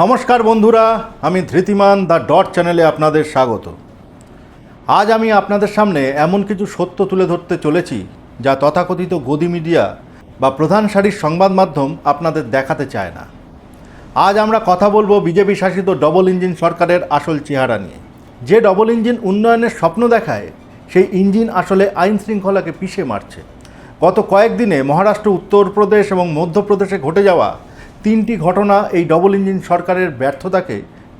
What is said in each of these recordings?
নমস্কার বন্ধুরা, আমি ধৃতিমান দ্য ডট চ্যানেলে আপনাদের স্বাগত। আজ আমি আপনাদের সামনে এমন কিছু সত্য তুলে ধরতে চলেছি, যা তথাকথিত গদি মিডিয়া বা প্রধান সারির সংবাদ মাধ্যম আপনাদের দেখাতে চায় না। আজ আমরা কথা বলব বিজেপি শাসিত ডবল ইঞ্জিন সরকারের আসল চেহারা নিয়ে। যে ডবল ইঞ্জিন উন্নয়নের স্বপ্ন দেখায়, সেই ইঞ্জিন আসলে আইন শৃঙ্খলাকে পিষে মারছে। গত কয়েকদিনে মহারাষ্ট্র, উত্তরপ্রদেশ এবং মধ্যপ্রদেশে ঘটে যাওয়া তিনটি ঘটনা এই ডবল ইঞ্জিন সরকারের ব্যর্থতাকে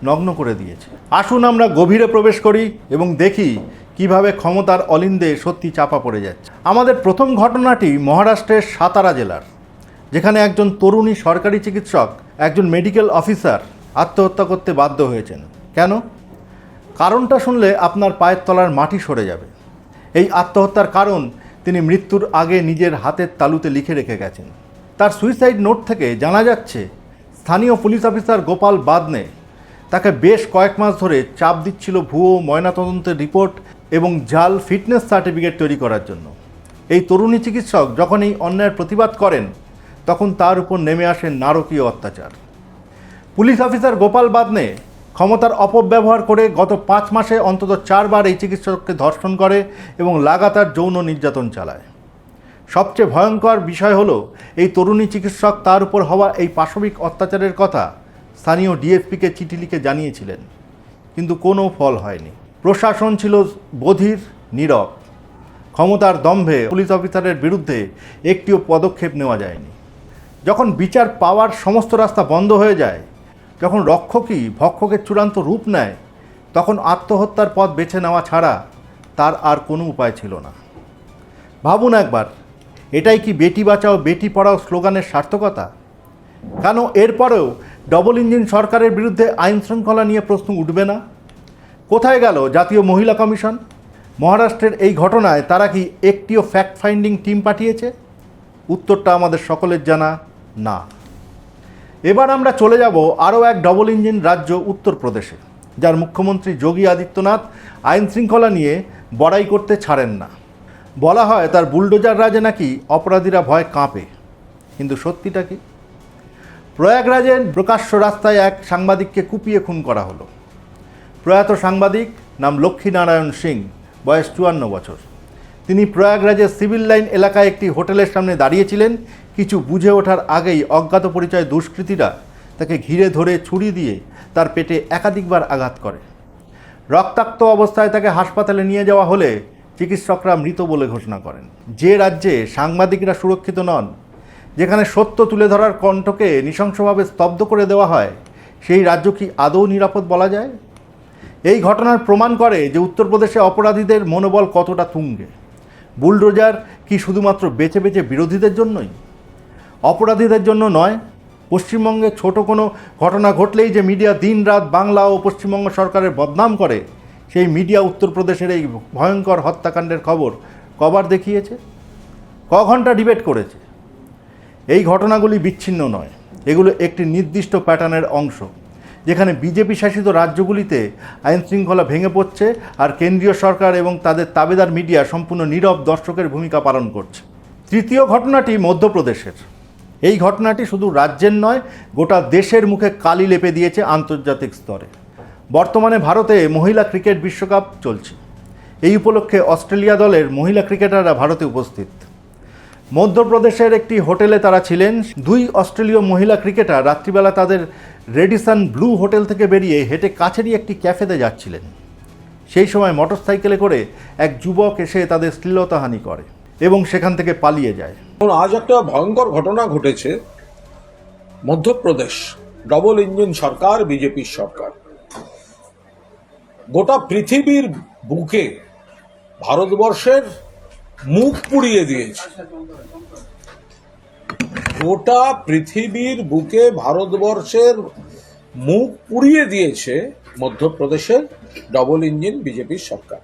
নগ্ন করে দিয়েছে। আসুন আমরা গভীরে প্রবেশ করি এবং দেখি কীভাবে ক্ষমতার অলিন্দে সত্যি চাপা পড়ে যাচ্ছে। আমাদের প্রথম ঘটনাটি মহারাষ্ট্রের সাতারা জেলার, যেখানে একজন তরুণী সরকারি চিকিৎসক, একজন মেডিকেল অফিসার আত্মহত্যা করতে বাধ্য হয়েছেন। কেন? কারণটা শুনলে আপনার পায়ের তলার মাটি সরে যাবে। এই আত্মহত্যার কারণ তিনি মৃত্যুর আগে নিজের হাতের তালুতে লিখে রেখে গেছেন। তার সুইসাইড নোট থেকে জানা যাচ্ছে, স্থানীয় পুলিশ অফিসার গোপাল বাদনে তাকে বেশ কয়েক মাস ধরে চাপ দিচ্ছিল ভুয়ো ময়নাতদন্তের রিপোর্ট এবং জাল ফিটনেস সার্টিফিকেট তৈরি করার জন্য। এই তরুণী চিকিৎসক যখন এই অন্যায়ের প্রতিবাদ করেন, তখন তার উপর নেমে আসে নারকীয় অত্যাচার। পুলিশ অফিসার গোপাল বাদনে ক্ষমতার অপব্যবহার করে গত পাঁচ মাসে অন্তত চারবার এই চিকিৎসককে ধর্ষণ করে এবং লাগাতার যৌন নির্যাতন চালায়। সবচেয়ে ভয়ঙ্কর বিষয় হলো, এই তরুণী চিকিৎসক তার উপর হওয়া এই পাশবিক অত্যাচারের কথা স্থানীয় ডিএফপিকে চিঠি লিখে জানিয়েছিলেন। কিন্তু কোনো ফল হয়নি। প্রশাসন ছিল বধির, নীরব। ক্ষমতার দম্ভে পুলিশ অফিসারের বিরুদ্ধে একটিও পদক্ষেপ নেওয়া যায়নি। যখন বিচার পাওয়ার সমস্ত রাস্তা বন্ধ হয়ে যায়, যখন রক্ষকই ভক্ষকের চূড়ান্ত রূপ নেয়, তখন আত্মহত্যার পথ বেছে নেওয়া ছাড়া তার আর কোনো উপায় ছিল না। ভাবুন একবার এটাই কি বেটি বাঁচাও, বেটি পড়াও স্লোগানের সার্থকতা? কেন এরপরেও ডবল ইঞ্জিন সরকারের বিরুদ্ধে আইন শৃঙ্খলা নিয়ে প্রশ্ন উঠবে না? কোথায় গেল জাতীয় মহিলা কমিশন? মহারাষ্ট্রের এই ঘটনায় তারা কি একটিও ফ্যাক্ট ফাইন্ডিং টিম পাঠিয়েছে? উত্তরটা আমাদের সকলের জানা না। এবার আমরা চলে যাব আরও এক ডবল ইঞ্জিন রাজ্য উত্তরপ্রদেশে, যার মুখ্যমন্ত্রী যোগী আদিত্যনাথ আইন শৃঙ্খলা নিয়ে বড়াই করতে ছাড়েন না। বলা হয় তার বুলডোজার রাজে নাকি অপরাধীরা ভয় কাঁপে। কিন্তু সত্যিটা কি? প্রয়াগরাজের প্রকাশ্য রাস্তায় এক সাংবাদিককে কুপিয়ে খুন করা হলো। প্রয়াত সাংবাদিক নাম লক্ষ্মীনারায়ণ সিং, বয়স চুয়ান্ন বছর। তিনি প্রয়াগরাজের সিভিল লাইন এলাকায় একটি হোটেলের সামনে দাঁড়িয়েছিলেন। কিছু বুঝে ওঠার আগেই অজ্ঞাত পরিচয় দুষ্কৃতীরা তাকে ঘিরে ধরে ছুরি দিয়ে তার পেটে একাধিকবার আঘাত করে। রক্তাক্ত অবস্থায় তাকে হাসপাতালে নিয়ে যাওয়া হলে চিকিৎসকরা মৃত বলে ঘোষণা করেন। যে রাজ্যে সাংবাদিকরা সুরক্ষিত নন, যেখানে সত্য তুলে ধরার কণ্ঠকে নৃশংসভাবে স্তব্ধ করে দেওয়া হয়, সেই রাজ্য কি আদৌ নিরাপদ বলা যায়? এই ঘটনার প্রমাণ করে যে উত্তরপ্রদেশে অপরাধীদের মনোবল কতটা তুঙ্গে। বুলডোজার কি শুধুমাত্র বেছে বেছে বিরোধীদের জন্যই? অপরাধীদের জন্য নয়, পশ্চিমবঙ্গে ছোট কোনো ঘটনা ঘটলেই যে মিডিয়া দিনরাত বাংলা ও পশ্চিমবঙ্গ সরকারের বদনাম করে সেই মিডিয়া উত্তরপ্রদেশের এই ভয়ঙ্কর হত্যাকাণ্ডের খবর কবার দেখিয়েছে? ক ঘণ্টা ডিবেট করেছে। এই ঘটনাগুলি বিচ্ছিন্ন নয়। এগুলো একটি নির্দিষ্ট প্যাটার্নের অংশ, যেখানে বিজেপি শাসিত রাজ্যগুলিতে আইন শৃঙ্খলা ভেঙে পড়ছে আর কেন্দ্রীয় সরকার এবং তাদের তাবেদার মিডিয়া সম্পূর্ণ নীরব দর্শকের ভূমিকা পালন করছে। তৃতীয় ঘটনাটি মধ্যপ্রদেশের। এই ঘটনাটি শুধু রাজ্যের নয়, গোটা দেশের মুখে কালি লেপে দিয়েছে আন্তর্জাতিক স্তরে। বর্তমানে ভারতে মহিলা ক্রিকেট বিশ্বকাপ চলছে। এই উপলক্ষে অস্ট্রেলিয়া দলের মহিলা ক্রিকেটাররা ভারতে উপস্থিত। মধ্যপ্রদেশের একটি হোটেলে তারা ছিলেন। দুই অস্ট্রেলীয় মহিলা ক্রিকেটার রাত্রিবেলা তাদের রেডিসন ব্লু হোটেল থেকে বেরিয়ে হেঁটে কাছেরই একটি ক্যাফেতে যাচ্ছিলেন। সেই সময় মোটরসাইকেলে করে এক যুবক এসে তাদের শ্লীলতাহানি করে এবং সেখান থেকে পালিয়ে যায়। আজ একটা ভয়ঙ্কর ঘটনা ঘটেছে। মধ্যপ্রদেশ ডবল ইঞ্জিন সরকার, বিজেপির সরকার। গোটা পৃথিবীর বুকে ভারতবর্ষের মুখ পুড়িয়ে দিয়েছে। গোটা পৃথিবীর বুকে ভারতবর্ষের মুখ পুড়িয়ে দিয়েছে মধ্যপ্রদেশের ডবল ইঞ্জিন বিজেপির সরকার।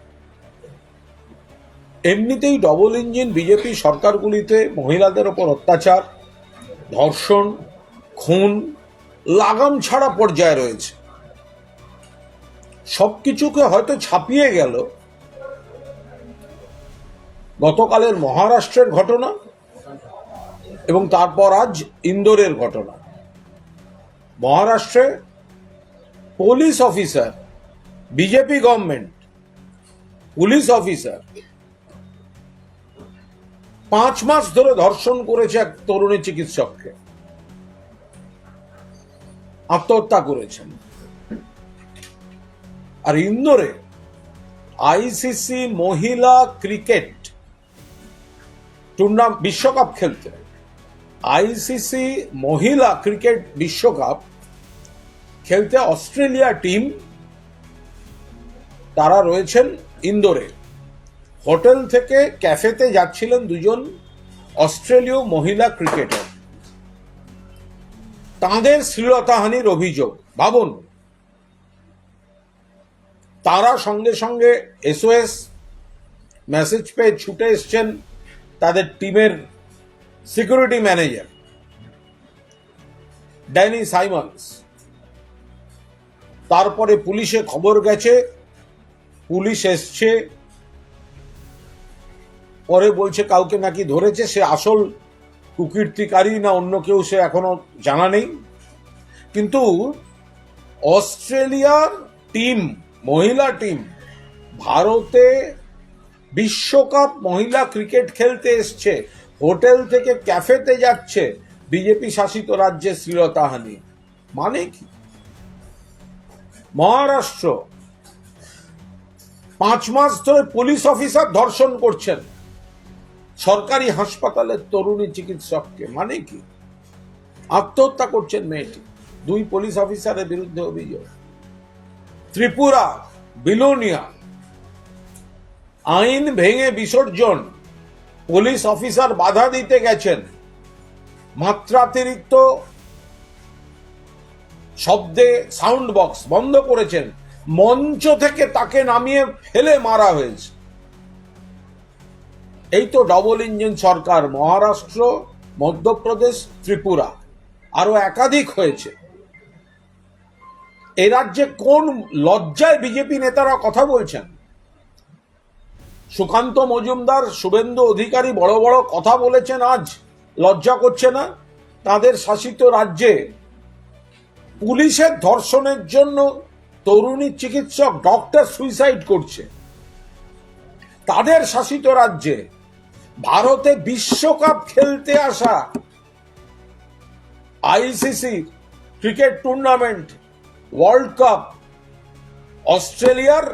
এমনিতেই ডবল ইঞ্জিন বিজেপি সরকারগুলিতে মহিলাদের ওপর অত্যাচার, ধর্ষণ, খুন, লাগাম ছাড়া পর্যায়ে রয়েছে। সবকিছুকে হয়তো ছাপিয়ে গেল। গতকালের মহারাষ্ট্রের ঘটনা এবং তারপর আজ ইন্দোরের ঘটনা। মহারাষ্ট্রে police officer, BJP government, police officer পাঁচ মাস ধরে ধর্ষণ করেছে এক তরুণী চিকিৎসককে। আত্মহত্যা করেছেন। আর ইন্দোরে আইসিসি মহিলা ক্রিকেট টুর্না বিশ্বকাপ খেলতে। আইসিসি মহিলা ক্রিকেট বিশ্বকাপ খেলতে অস্ট্রেলিয়া টিম তারা রয়েছেন ইন্দোরে। হোটেল থেকে ক্যাফেতে যাচ্ছিলেন দুজন অস্ট্রেলীয় মহিলা ক্রিকেটার। তাঁদের শ্লীলতাহানির অভিযোগ। ভাবুন তারা সঙ্গে সঙ্গে এসওএস মেসেজ পেয়ে ছুটে এসছেন তাদের টিমের সিকিউরিটি ম্যানেজার ড্যানি সাইমন্স তারপরে পুলিশে খবর গেছে, পুলিশ এসছে, পরে বলছে কাউকে নাকি ধরেছে, সে আসল কুকীর্তিকারী না অন্য কেউ সে এখনও জানা নেই। কিন্তু অস্ট্রেলিয়ার টিম মহিলা টিম ভারতে বিশ্বকাপ মহিলা ক্রিকেট খেলতে এসছে। হোটেল থেকে ক্যাফেতে যাচ্ছে বিজেপি শাসিত রাজ্যে শ্লীলতাহানি মানে কি? মহারাষ্ট্র। পাঁচ মাস ধরে পুলিশ অফিসার ধর্ষণ করছেন। সরকারি হাসপাতালের তরুণী চিকিৎসককে। মানে কি? আত্মহত্যা করছেন মেয়েটি। দুই পুলিশ অফিসারের বিরুদ্ধে অভিযোগ। ত্রিপুরা, বিলোনিয়া। আইন ভেঙে বিসর্জন। পুলিশ অফিসার বাধা দিতে গেছেন। মাত্রাতিরিক্ত শব্দে সাউন্ড বক্স বন্ধ করেছেন। মঞ্চ থেকে তাকে নামিয়ে ফেলে মারা হয়েছে। এই তো ডবল ইঞ্জিন সরকার, মহারাষ্ট্র, মধ্যপ্রদেশ, ত্রিপুরা। আরও একাধিক হয়েছে। এ রাজ্যে কোন লজ্জায় বিজেপি নেতারা কথা বলছেন? সুকান্ত মজুমদার, শুভেন্দু অধিকারী বড় বড় কথা বলেছেন আজ, লজ্জা করছে না? তাদের শাসিত রাজ্যে পুলিশের ধর্ষণের জন্য তরুণী চিকিৎসক ডক্টর সুইসাইড করছে। তাদের শাসিত রাজ্যে ভারতে বিশ্বকাপ খেলতে আসা ICC cricket tournament world cup অস্ট্রেলিয়ার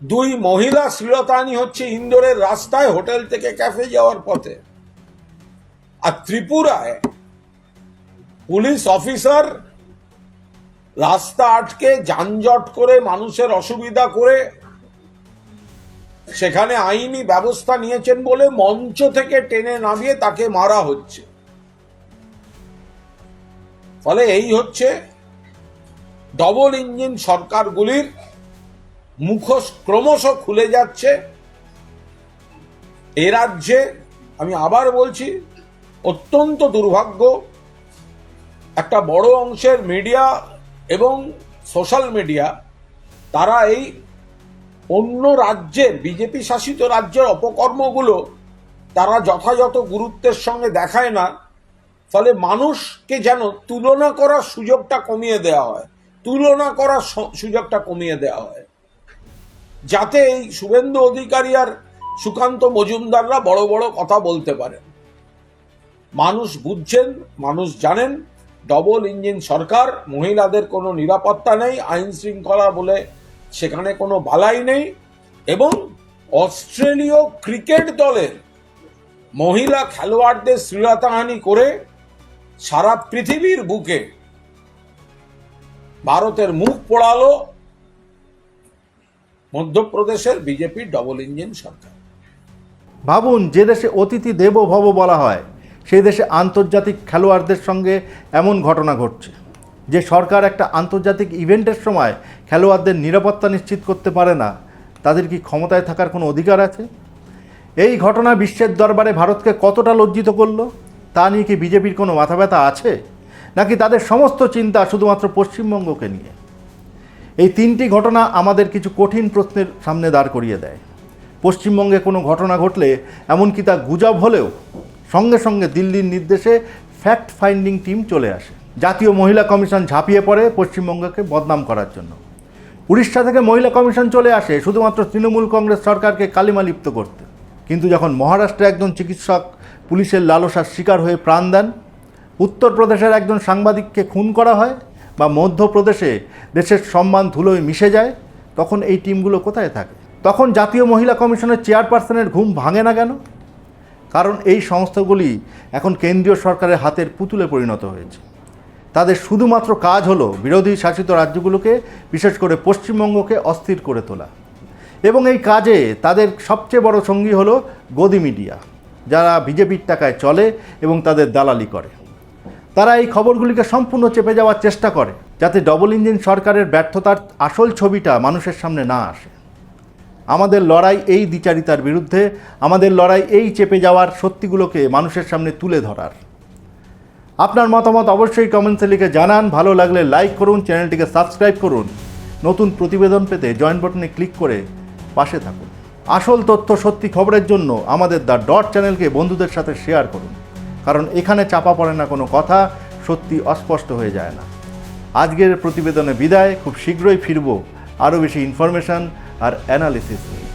দুই মহিলা শ্লীলতানি হচ্ছে ইন্দোরের রাস্তায় হোটেল থেকে ক্যাফে যাওয়ার পথে। আর ত্রিপুরায় পুলিশ অফিসার রাস্তা আটকে যানজট করে মানুষের অসুবিধা করে সেখানে আইনি ব্যবস্থা নিয়েছেন বলে মঞ্চ থেকে টেনে নামিয়ে তাকে মারা হচ্ছে। ফলে এই হচ্ছে ডবল ইঞ্জিন সরকারগুলির মুখোশ ক্রমশ খুলে যাচ্ছে। এ রাজ্যে, আমি আবার বলছি, অত্যন্ত দুর্ভাগ্য, একটা বড় অংশের মিডিয়া এবং সোশ্যাল মিডিয়া, তারা এই অন্য রাজ্যের বিজেপি শাসিত রাজ্যের অপকর্মগুলো তারা যথাযথ গুরুত্বের সঙ্গে দেখায় না, ফলে মানুষকে যেন তুলনা করার সুযোগটা কমিয়ে দেওয়া হয়। তুলনা করার সুযোগটা কমিয়ে দেওয়া হয়। যাতে এই শুভেন্দু অধিকারী আর সুকান্ত মজুমদাররা বড় বড় কথা বলতে পারেন। মানুষ বুঝছেন, মানুষ জানেন, ডবল ইঞ্জিন সরকার, মহিলাদের কোনো নিরাপত্তা নেই, আইন শৃঙ্খলা বলে সেখানে কোনো বালাই নেই এবং অস্ট্রেলীয় ক্রিকেট দলের মহিলা খেলোয়াড়দের শ্লীলতাহানি করে সারা পৃথিবীর বুকে ভারতের মুখ পোড়ালো মধ্যপ্রদেশের বিজেপির ডবল ইঞ্জিন সরকার। ভাবুন, যে দেশে অতিথি দেব ভব বলা হয়, সেই দেশে আন্তর্জাতিক খেলোয়াড়দের সঙ্গে এমন ঘটনা ঘটছে। যে সরকার একটা আন্তর্জাতিক ইভেন্টের সময় খেলোয়াড়দের নিরাপত্তা নিশ্চিত করতে পারে না, তাদের কি ক্ষমতায় থাকার কোনো অধিকার আছে? এই ঘটনা বিশ্বের দরবারে ভারতকে কতটা লজ্জিত করল, তা নিয়ে কি বিজেপির কোনো মাথা ব্যথা আছে? নাকি তাদের সমস্ত চিন্তা শুধুমাত্র পশ্চিমবঙ্গকে নিয়ে? এই তিনটি ঘটনা আমাদের কিছু কঠিন প্রশ্নের সামনে দাঁড় করিয়ে দেয়। পশ্চিমবঙ্গে কোনো ঘটনা ঘটলে এমনকি তা গুজব হলেও সঙ্গে সঙ্গে দিল্লির নির্দেশে ফ্যাক্ট ফাইন্ডিং টিম চলে আসে। জাতীয় মহিলা কমিশন ঝাঁপিয়ে পড়ে পশ্চিমবঙ্গকে বদনাম করার জন্য। উড়িষ্যা থেকে মহিলা কমিশন চলে আসে শুধুমাত্র তৃণমূল কংগ্রেস সরকারকে কালিমালিপ্ত করতে। কিন্তু যখন মহারাষ্ট্রে একজন চিকিৎসক পুলিশের লালসার শিকার হয়ে প্রাণ দেন উত্তরপ্রদেশের একজন সাংবাদিককে খুন করা হয় বা মধ্যপ্রদেশে দেশের সম্মান ধুলোয় মিশে যায়, তখন এই টিমগুলো কোথায় থাকে? তখন জাতীয় মহিলা কমিশনের চেয়ারপারসনের ঘুম ভাঙে না কেন? কারণ এই সংস্থাগুলি এখন কেন্দ্রীয় সরকারের হাতের পুতুলে পরিণত হয়েছে। তাদের শুধুমাত্র কাজ হলো বিরোধী শাসিত রাজ্যগুলোকে, বিশেষ করে পশ্চিমবঙ্গকে অস্থির করে তোলা। এবং এই কাজে তাদের সবচেয়ে বড় সঙ্গী হলো গদি মিডিয়া, যারা বিজেপির টাকায় চলে এবং তাদের দালালি করে। তারা এই খবরগুলিকে সম্পূর্ণ চেপে যাওয়ার চেষ্টা করে, যাতে ডবল ইঞ্জিন সরকারের ব্যর্থতার আসল ছবিটা মানুষের সামনে না আসে। আমাদের লড়াই এই দ্বিচারিতার বিরুদ্ধে, আমাদের লড়াই এই চেপে যাওয়ার সত্যিগুলোকে মানুষের সামনে তুলে ধরার। আপনার মতামত অবশ্যই কমেন্টসে লিখে জানান। ভালো লাগলে লাইক করুন, চ্যানেলটিকে সাবস্ক্রাইব করুন। নতুন প্রতিবেদন পেতে জয়েন বাটনে ক্লিক করে পাশে থাকুন। আসল তথ্য সত্যি খবরের জন্য আমাদের দ্য ডট চ্যানেলকে বন্ধুদের সাথে শেয়ার করুন। কারণ এখানে চাপা পড়ে না কোনো কথা, সত্যি অস্পষ্ট হয়ে যায় না। আজকের প্রতিবেদনে বিদায়, খুব শীঘ্রই ফিরব। আরও বেশি ইনফরমেশান আর অ্যানালিসিস নিয়ে।